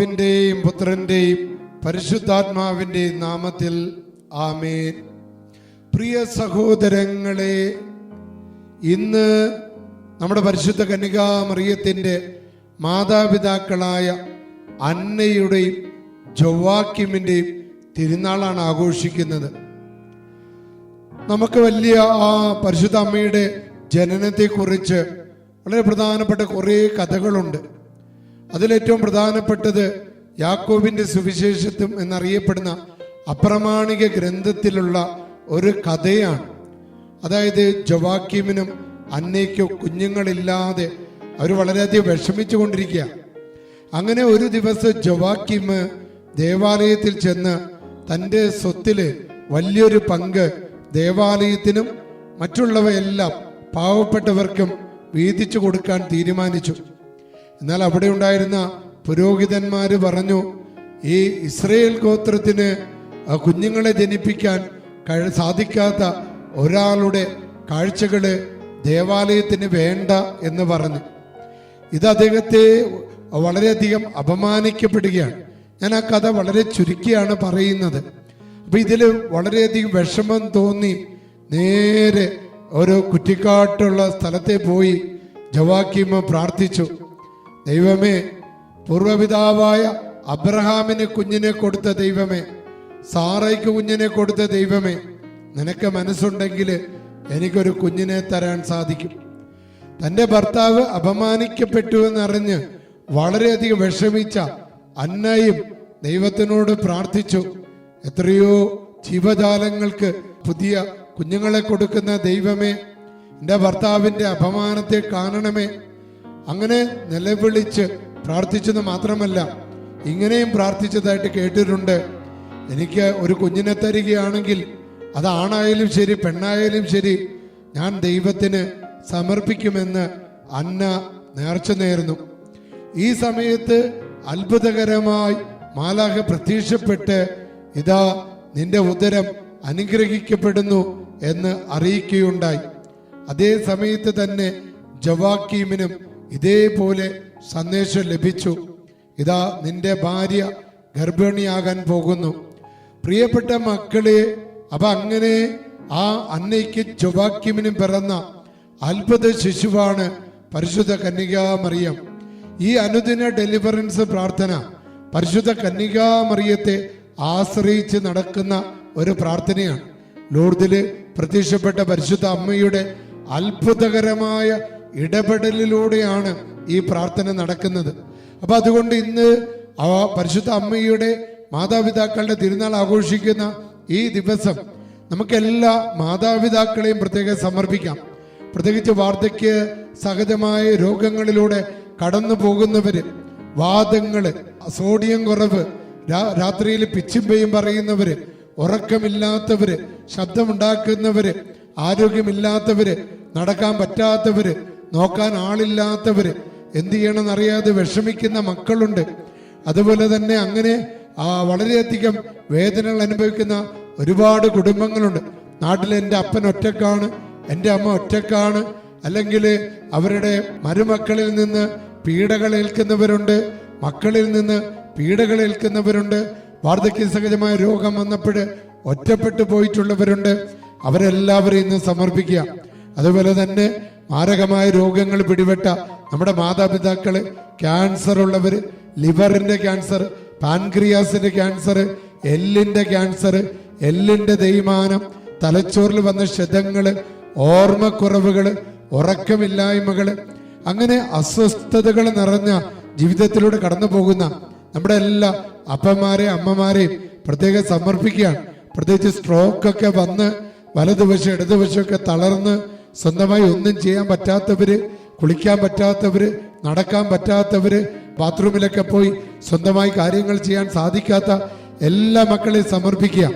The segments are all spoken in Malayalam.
പിതാവിന്റെയും പുത്രന്റെയും പരിശുദ്ധാത്മാവിന്റെയും നാമത്തിൽ ആമേൻ. പ്രിയ സഹോദരങ്ങളെ ഇന്ന് നമ്മുടെ പരിശുദ്ധ കന്യകാമറിയത്തിന്റെ മാതാപിതാക്കളായ അന്നയുടെയും ജൊവാക്കിമിന്റെയും തിരുനാളാണ് ആഘോഷിക്കുന്നത്. നമുക്ക് വലിയ ആ പരിശുദ്ധ അമ്മയുടെ ജനനത്തെക്കുറിച്ച് വളരെ പ്രധാനപ്പെട്ട കുറേ കഥകളുണ്ട്. അതിലേറ്റവും പ്രധാനപ്പെട്ടത് യാക്കോബിന്റെ സുവിശേഷത്വം എന്നറിയപ്പെടുന്ന അപ്രമാണിക ഗ്രന്ഥത്തിലുള്ള ഒരു കഥയാണ്. അതായത് ജവാക്യമിനും അന്നയ്ക്കോ കുഞ്ഞുങ്ങളില്ലാതെ അവർ വളരെയധികം വിഷമിച്ചു കൊണ്ടിരിക്കുക അങ്ങനെ ഒരു ദിവസം ജവാക്കിമ് ദേവാലയത്തിൽ ചെന്ന് തന്റെ സ്വത്തിൽ വലിയൊരു പങ്ക് ദേവാലയത്തിനും മറ്റുള്ളവയെല്ലാം പാവപ്പെട്ടവർക്കും വീതിച്ചു കൊടുക്കാൻ തീരുമാനിച്ചു. എന്നാൽ അവിടെ ഉണ്ടായിരുന്ന പുരോഹിതന്മാർ പറഞ്ഞു ഈ ഇസ്രയേൽ ഗോത്രത്തിന് കുഞ്ഞുങ്ങളെ ജനിപ്പിക്കാൻ സാധിക്കാത്ത ഒരാളുടെ കാഴ്ചകൾ ദേവാലയത്തിന് വേണ്ട എന്ന് പറഞ്ഞു. ഇത് അദ്ദേഹത്തെ വളരെയധികം അപമാനിക്കപ്പെടുകയാണ്. ഞാൻ ആ കഥ വളരെ ചുരുക്കിയാണ് പറയുന്നത്. അപ്പൊ ഇതിൽ വളരെയധികം വിഷമം തോന്നി. നേരെ ഒരു കുറ്റിക്കാട്ടുള്ള സ്ഥലത്തെ പോയി ജവാക്കിമ പ്രാർത്ഥിച്ചു. ദൈവമേ പൂർവപിതാവായ അബ്രഹാമിന് കുഞ്ഞിനെ കൊടുത്ത ദൈവമേ സാറയ്ക്ക് കുഞ്ഞിനെ കൊടുത്ത ദൈവമേ നിനക്ക് മനസ്സുണ്ടെങ്കിൽ എനിക്കൊരു കുഞ്ഞിനെ തരാൻ സാധിക്കും. തന്റെ ഭർത്താവ് അപമാനിക്കപ്പെട്ടു എന്നറിഞ്ഞ് വളരെയധികം വിഷമിച്ച അന്നയും ദൈവത്തിനോട് പ്രാർത്ഥിച്ചു. എത്രയോ ജീവജാലങ്ങൾക്ക് പുതിയ കുഞ്ഞുങ്ങളെ കൊടുക്കുന്ന ദൈവമേ എന്റെ ഭർത്താവിന്റെ അപമാനത്തെ കാണണമേ. അങ്ങനെ നിലവിളിച്ച് പ്രാർത്ഥിച്ചത് മാത്രമല്ല ഇങ്ങനെയും പ്രാർത്ഥിച്ചതായിട്ട് കേട്ടിട്ടുണ്ട്. എനിക്ക് ഒരു കുഞ്ഞിനെ തരികയാണെങ്കിൽ അത് ആണായാലും ശരി പെണ്ണായാലും ശരി ഞാൻ ദൈവത്തിന് സമർപ്പിക്കുമെന്ന് അന്ന നേർച്ച നേർന്നു. ഈ സമയത്ത് അത്ഭുതകരമായി മാലാഹ പ്രത്യക്ഷപ്പെട്ട് ഇതാ നിന്റെ ഉദരം അനുഗ്രഹിക്കപ്പെടുന്നു എന്ന് അറിയിക്കുകയുണ്ടായി. അതേ സമയത്ത് തന്നെ ജവാക്കീമിനും ഇതേപോലെ സന്ദേശം ലഭിച്ചു. ഇതാ നിന്റെ ഭാര്യ ഗർഭിണിയാകാൻ പോകുന്നു. പ്രിയപ്പെട്ട മക്കളെ അപ്പൊ അങ്ങനെ ആ അന്നയ്ക്ക് ചൊവാക്യമിനും പിറന്ന അത്ഭുത ശിശുവാണ് പരിശുദ്ധ കന്യകാമറിയം. ഈ അനുദിന ഡെലിവറൻസ് പ്രാർത്ഥന പരിശുദ്ധ കന്യകാമറിയത്തെ ആശ്രയിച്ച് നടക്കുന്ന ഒരു പ്രാർത്ഥനയാണ്. ലോർദിൽ പ്രത്യക്ഷപ്പെട്ട പരിശുദ്ധ അമ്മയുടെ അത്ഭുതകരമായ ഇടപെടലിലൂടെയാണ് ഈ പ്രാർത്ഥന നടക്കുന്നത്. അപ്പൊ അതുകൊണ്ട് ഇന്ന് ആ പരിശുദ്ധ അമ്മയുടെ മാതാപിതാക്കളുടെ തിരുനാൾ ആഘോഷിക്കുന്ന ഈ ദിവസം നമുക്ക് എല്ലാ മാതാപിതാക്കളെയും പ്രത്യേകം സമർപ്പിക്കാം. പ്രത്യേകിച്ച് വാർദ്ധക്യ സഹജമായ രോഗങ്ങളിലൂടെ കടന്നു പോകുന്നവര് വാദങ്ങൾ സോഡിയം കുറവ് രാത്രിയിൽ പിച്ചിമ്പയും പറയുന്നവര് ഉറക്കമില്ലാത്തവര് ശബ്ദമുണ്ടാക്കുന്നവര് ആരോഗ്യമില്ലാത്തവര് നടക്കാൻ പറ്റാത്തവര് നോക്കാൻ ആളില്ലാത്തവര് എന്തു ചെയ്യണമെന്ന് അറിയാതെ വിഷമിക്കുന്ന മക്കളുണ്ട്. അതുപോലെ തന്നെ അങ്ങനെ ആ വളരെയധികം വേദനകൾ അനുഭവിക്കുന്ന ഒരുപാട് കുടുംബങ്ങളുണ്ട്. നാട്ടിൽ എന്റെ അപ്പൻ ഒറ്റക്കാണ് എന്റെ അമ്മ ഒറ്റക്കാണ് അല്ലെങ്കിൽ അവരുടെ മരുമക്കളിൽ നിന്ന് പീഡകൾ ഏൽക്കുന്നവരുണ്ട് മക്കളിൽ നിന്ന് പീഡകൾ ഏൽക്കുന്നവരുണ്ട് വാർദ്ധക്യ സഹജമായ രോഗം വന്നപ്പോൾ ഒറ്റപ്പെട്ടു പോയിട്ടുള്ളവരുണ്ട്. അവരെല്ലാവരെയും ഇന്ന് സമർപ്പിക്കുക. അതുപോലെ തന്നെ മാരകമായ രോഗങ്ങൾ പിടിപെട്ട നമ്മുടെ മാതാപിതാക്കൾ ക്യാൻസർ ഉള്ളവര് ലിവറിന്റെ ക്യാൻസർ പാൻക്രിയാസിന്റെ ക്യാൻസർ എല്ലിന്റെ ക്യാൻസർ എല്ലിന്റെ തേയ്മാനം തലച്ചോറിൽ വന്ന ക്ഷതങ്ങൾ ഓർമ്മക്കുറവുകൾ ഉറക്കമില്ലായ്മകൾ അങ്ങനെ അസ്വസ്ഥതകൾ നിറഞ്ഞ ജീവിതത്തിലൂടെ കടന്നു പോകുന്ന നമ്മുടെ എല്ലാ അപ്പന്മാരെയും അമ്മമാരെയും പ്രത്യേകം സമർപ്പിക്കുകയാണ്. പ്രത്യേകിച്ച് സ്ട്രോക്ക് ഒക്കെ വന്ന് വലതുവശം ഇടതുവശമൊക്കെ തളർന്ന് സ്വന്തമായി ഒന്നും ചെയ്യാൻ പറ്റാത്തവര് കുളിക്കാൻ പറ്റാത്തവര് നടക്കാൻ പറ്റാത്തവര് ബാത്റൂമിലൊക്കെ പോയി സ്വന്തമായി കാര്യങ്ങൾ ചെയ്യാൻ സാധിക്കാത്ത എല്ലാ മക്കളെയും സമർപ്പിക്കുക.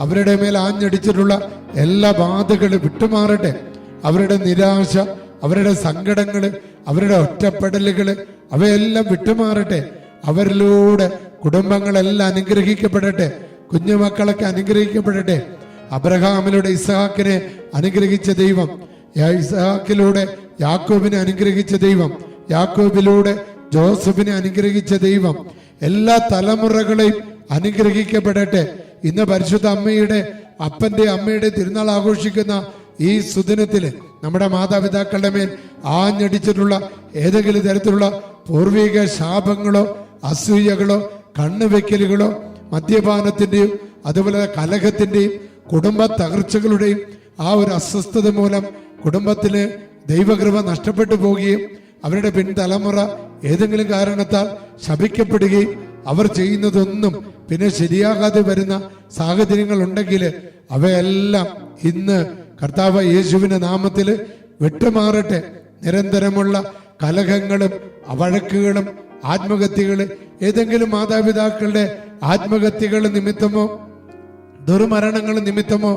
അവരുടെ മേൽ ആഞ്ഞടിച്ചിട്ടുള്ള എല്ലാ ബാധകളും വിട്ടുമാറട്ടെ. അവരുടെ നിരാശ അവരുടെ സങ്കടങ്ങൾ അവരുടെ ഒറ്റപ്പെടലുകൾ അവയെല്ലാം വിട്ടുമാറട്ടെ. അവരിലൂടെ കുടുംബങ്ങളെല്ലാം അനുഗ്രഹിക്കപ്പെടട്ടെ. കുഞ്ഞുമക്കളൊക്കെ അനുഗ്രഹിക്കപ്പെടട്ടെ. അബ്രഹാമിലൂടെ ഇസഹാക്കിനെ അനുഗ്രഹിച്ച ദൈവം ഇസ്ഹാക്കിലൂടെ യാക്കോബിനെ അനുഗ്രഹിച്ച ദൈവം യാക്കോബിലൂടെ ജോസഫിനെ അനുഗ്രഹിച്ച ദൈവം എല്ലാ തലമുറകളെയും അനുഗ്രഹിക്കപ്പെടട്ടെ. ഇന്ന് പരിശുദ്ധ അമ്മയുടെ അപ്പന്റെ അമ്മയുടെ തിരുനാൾ ആഘോഷിക്കുന്ന ഈ സുദിനത്തിൽ നമ്മുടെ മാതാപിതാക്കളുടെ മേൽ ആഞ്ഞടിച്ചിട്ടുള്ള ഏതെങ്കിലും തരത്തിലുള്ള പൂർവിക ശാപങ്ങളോ അസൂയകളോ കണ്ണുവെക്കലുകളോ മദ്യപാനത്തിന്റെയും അതുപോലെ കലഹത്തിന്റെയും കുടുംബ തകർച്ചകളുടെയും ആ ഒരു അസ്വസ്ഥത മൂലം കുടുംബത്തിൽ ദൈവകൃപ നഷ്ടപ്പെട്ടു പോവുകയും അവരുടെ പിൻതലമുറ ഏതെങ്കിലും കാരണത്താൽ ശപിക്കപ്പെടുകയും അവർ ചെയ്യുന്നതൊന്നും പിന്നെ ശരിയാകാതെ വരുന്ന സാഹചര്യങ്ങൾ ഉണ്ടെങ്കിൽ അവയെല്ലാം ഇന്ന് കർത്താവ് യേശുവിന്റെ നാമത്തിൽ വിട്ടുമാറട്ടെ. നിരന്തരമുള്ള കലഹങ്ങളും വഴക്കുകളും ആത്മഹത്യകൾ ഏതെങ്കിലും മാതാപിതാക്കളുടെ ആത്മഹത്യകൾ നിമിത്തമോ ദുർമരണങ്ങൾ നിമിത്തമോ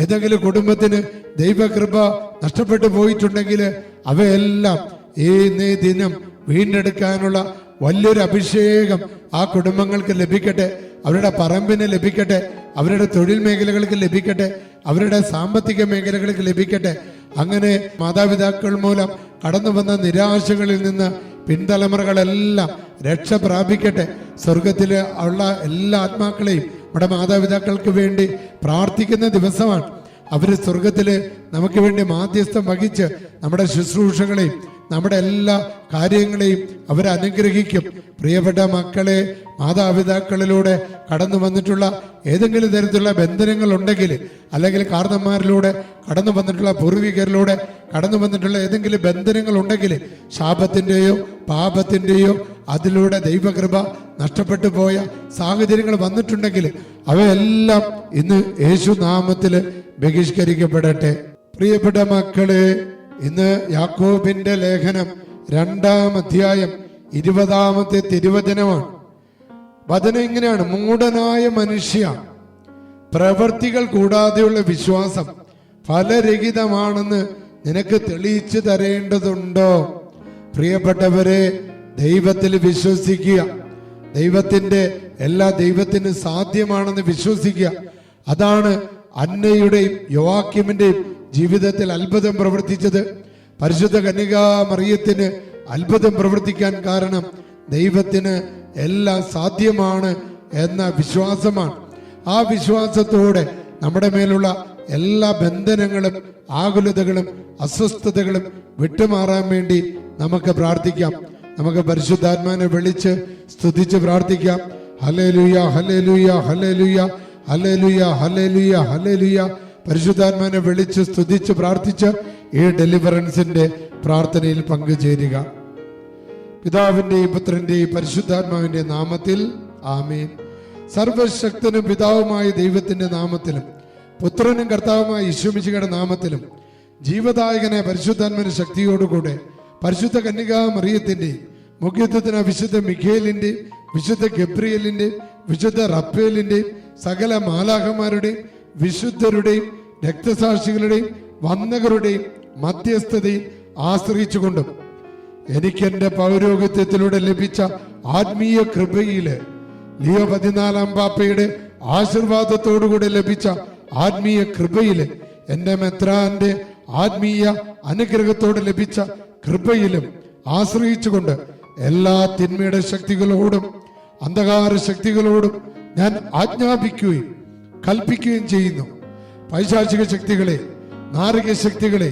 ഏതെങ്കിലും കുടുംബത്തിന് ദൈവകൃപ നഷ്ടപ്പെട്ടു പോയിട്ടുണ്ടെങ്കിൽ അവയെല്ലാം ഈ നേ ദിനം വീണ്ടെടുക്കാനുള്ള വലിയൊരു അഭിഷേകം ആ കുടുംബങ്ങൾക്ക് ലഭിക്കട്ടെ അവരുടെ പറമ്പിന് ലഭിക്കട്ടെ അവരുടെ തൊഴിൽ മേഖലകൾക്ക് ലഭിക്കട്ടെ അവരുടെ സാമ്പത്തിക മേഖലകൾക്ക് ലഭിക്കട്ടെ. അങ്ങനെ മാതാപിതാക്കൾ മൂലം കടന്നു വന്ന നിരാശകളിൽ നിന്ന് പിൻതലമുറകളെല്ലാം രക്ഷ പ്രാപിക്കട്ടെ. സ്വർഗത്തിലെ ഉള്ള എല്ലാ ആത്മാക്കളെയും നമ്മുടെ മാതാപിതാക്കൾക്ക് വേണ്ടി പ്രാർത്ഥിക്കുന്ന ദിവസമാണ്. അവർ സ്വർഗത്തിൽ നമുക്ക് വേണ്ടി മാധ്യസ്ഥം വഹിച്ച് നമ്മുടെ ശുശ്രൂഷകളെയും നമ്മുടെ എല്ലാ കാര്യങ്ങളെയും അവരനുഗ്രഹിക്കും പ്രിയപ്പെട്ട മക്കളെ മാതാപിതാക്കളിലൂടെ കടന്നു വന്നിട്ടുള്ള ഏതെങ്കിലും തരത്തിലുള്ള ബന്ധനങ്ങൾ ഉണ്ടെങ്കിൽ അല്ലെങ്കിൽ കാർന്നന്മാരിലൂടെ കടന്നു വന്നിട്ടുള്ള പൂർവികരിലൂടെ കടന്നു വന്നിട്ടുള്ള ഏതെങ്കിലും ബന്ധനങ്ങൾ ഉണ്ടെങ്കിൽ ശാപത്തിന്റെയോ പാപത്തിന്റെയോ അതിലൂടെ ദൈവകൃപ നഷ്ടപ്പെട്ടു പോയ സാഹചര്യങ്ങൾ വന്നിട്ടുണ്ടെങ്കിൽ അവയെല്ലാം ഇന്ന് യേശുനാമത്തിൽ ബഹിഷ്കരിക്കപ്പെടട്ടെ. പ്രിയപ്പെട്ട മക്കളെ ഇന്ന് യാക്കോബിന്റെ ലേഖനം രണ്ടാം അധ്യായം ഇരുപതാമത്തെ തിരുവചനമാണ്. വചനം ഇങ്ങനെയാണ്. മൂഢനായ മനുഷ്യ പ്രവൃത്തികൾ കൂടാതെയുള്ള വിശ്വാസം ഫലരഹിതമാണെന്ന് നിനക്ക് തെളിയിച്ചു തരേണ്ടതുണ്ടോ? പ്രിയപ്പെട്ടവരെ ദൈവത്തിൽ വിശ്വസിക്കുക. ദൈവത്തിന്റെ എല്ലാ ദൈവത്തിനും സാധ്യമാണെന്ന് വിശ്വസിക്കുക. അതാണ് അന്നയുടെയും യോവാക്യമിന്റെയും ജീവിതത്തിൽ അത്ഭുതം പ്രവർത്തിച്ചത്. പരിശുദ്ധ കന്യകാ മറിയത്തിന് അത്ഭുതം പ്രവർത്തിക്കാൻ കാരണം ദൈവത്തിന് എല്ലാം സാധ്യമാണ് എന്ന വിശ്വാസമാണ്. ആ വിശ്വാസത്തോടെ നമ്മുടെ മേലുള്ള എല്ലാ ബന്ധനങ്ങളും ആകുലതകളും അസ്വസ്ഥതകളും വിട്ടുമാറാൻ വേണ്ടി നമുക്ക് പ്രാർത്ഥിക്കാം. നമുക്ക് പരിശുദ്ധാത്മാനെ വിളിച്ച് സ്തുതിച്ച് പ്രാർത്ഥിക്കാം. ഹലേ ലുയ ഹലേ ലുയ ഹലേ ലുയ ഹലേ ലുയ ഹലേ ലുയ ഹലേലുയ ഹലേലുയ പരിശുദ്ധാത്മാനെ വിളിച്ച് സ്തുതിച്ച് പ്രാർത്ഥിച്ച് ഈ ഡെലിവറൻസിന്റെ പ്രാർത്ഥനയിൽ പങ്കുചേരുക. പിതാവിന്റെയും പുത്രന്റെയും പരിശുദ്ധാത്മാവിന്റെ നാമത്തിൽ ആമേൻ. സർവശക്തനും പിതാവുമായ ദൈവത്തിന്റെ നാമത്തിലും പുത്രനും കർത്താവുമായ യശുമിശിയുടെ നാമത്തിലും ജീവദായകനെ പരിശുദ്ധാത്മന ശക്തിയോടുകൂടെ പരിശുദ്ധ കന്യകാ മറിയത്തിന്റെയും മുഖ്യത്വത്തിന് വിശുദ്ധ മിഖേലിന്റെയും വിശുദ്ധ ഗബ്രിയലിന്റെയും വിശുദ്ധ റപ്പേലിന്റെയും സകല മാലാഹമാരുടെയും വിശുദ്ധരുടെയും രക്തസാക്ഷികളുടെയും വന്നകരുടെയും മധ്യസ്ഥതയിൽ ആശ്രയിച്ചുകൊണ്ടും എനിക്ക് എന്റെ പൗരോഹിത്യത്തിലൂടെ ലഭിച്ച ആത്മീയ കൃപയിൽ ലിയോ പതിനാലാം പാപ്പയുടെ ആശീർവാദത്തോടുകൂടി ലഭിച്ച ആത്മീയ കൃപയിൽ എന്റെ മെത്രാന്റെ ആത്മീയ അനുഗ്രഹത്തോട് ലഭിച്ച കൃപയിലും ആശ്രയിച്ചുകൊണ്ട് എല്ലാ തിന്മയുടെ ശക്തികളോടും അന്ധകാര ശക്തികളോടും ഞാൻ ആജ്ഞാപിക്കുകയും കൽപ്പിക്കുകയും ചെയ്യുന്നു. പൈശാചിക ശക്തികളെ നാരക ശക്തികളെ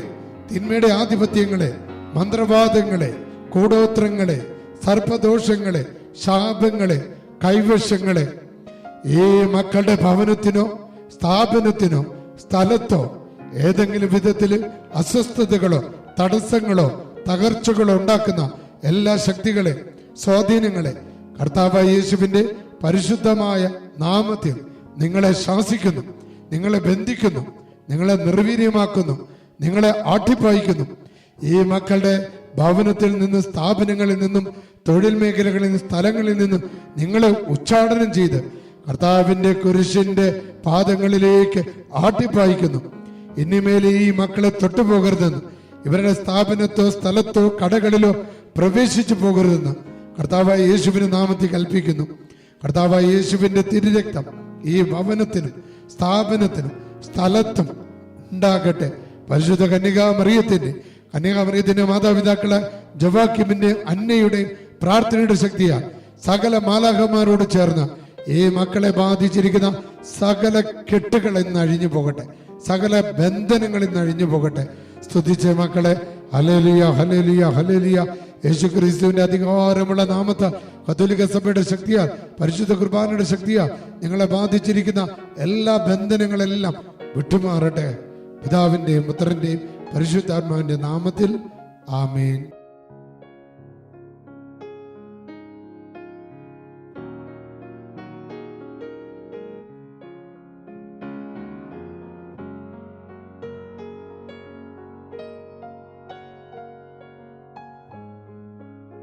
തിന്മയുടെ ആധിപത്യങ്ങളെ മന്ത്രവാദങ്ങളെ കൂടോത്രങ്ങളെ സർപ്പദോഷങ്ങളെ ശാപങ്ങളെ കൈവശങ്ങളെ ഈ മക്കളുടെ ഭവനത്തിനോ സ്ഥാപനത്തിനോ സ്ഥലത്തോ ഏതെങ്കിലും വിധത്തിൽ അസ്വസ്ഥതകളോ തടസ്സങ്ങളോ തകർച്ചകളോ ഉണ്ടാക്കുന്ന എല്ലാ ശക്തികളെ സ്വാധീനങ്ങളെ കർത്താവ് യേശുവിന്റെ പരിശുദ്ധമായ നാമത്തിൽ നിങ്ങളെ ശാസിക്കുന്നു നിങ്ങളെ ബന്ധിക്കുന്നു നിങ്ങളെ നിർവീര്യമാക്കുന്നു നിങ്ങളെ ആട്ടിപ്പായിക്കുന്നു. ഈ മക്കളുടെ ഭവനത്തിൽ നിന്നും സ്ഥാപനങ്ങളിൽ നിന്നും തൊഴിൽ മേഖലകളിൽ നിന്നും സ്ഥലങ്ങളിൽ നിന്നും നിങ്ങളെ ഉച്ചാടനം ചെയ്ത് കർത്താവിന്റെ കുരിശിന്റെ പാദങ്ങളിലേക്ക് ആട്ടിപ്പായിക്കുന്നു. ഇനിമേൽ ഈ മക്കളെ തൊട്ടുപോകരുതെന്ന് ഇവരുടെ സ്ഥാപനത്തോ സ്ഥലത്തോ കടകളിലോ പ്രവേശിച്ചു പോകരുതെന്ന് കർത്താവായ യേശുവിന് നാമത്തിൽ കൽപ്പിക്കുന്നു. കർത്താവായ യേശുവിന്റെ തിരുരക്തം ഈ ഭവനത്തിനും സ്ഥാപനത്തിനും സ്ഥലത്തും ഉണ്ടാകട്ടെ. പരിശുദ്ധ കന്യകാ മറിയത്തിന്റെ കന്യകാ മറിയത്തിന്റെ മാതാപിതാക്കളെ ജവാക്യമിന്റെ അന്നയുടെ പ്രാർത്ഥനയുടെ ശക്തിയാൽ സകല മാലാഖമാരോട് ചേർന്ന് ഈ മക്കളെ ബാധിച്ചിരിക്കുന്ന സകല കെട്ടുകൾ ഇന്ന് അഴിഞ്ഞു പോകട്ടെ. സകല ബന്ധനങ്ങൾ ഇന്ന് അഴിഞ്ഞു പോകട്ടെ. സ്തുതിച്ച മക്കളെ ഹലേലിയ ഹലേലിയ ഹലേലിയ യേശു ക്രിസ്തുവിന്റെ അധികാരമുള്ള നാമത്താൽ കത്തോലിക്ക സഭയുടെ ശക്തിയാൽ പരിശുദ്ധ കുർബാനയുടെ ശക്തിയാൽ നിങ്ങളെ ബാധിച്ചിരിക്കുന്ന എല്ലാ ബന്ധനങ്ങളെല്ലാം വിട്ടുമാറട്ടെ. പിതാവിന്റെയും പുത്രന്റെയും പരിശുദ്ധാത്മാവിന്റെ നാമത്തിൽ. ആമേൻ.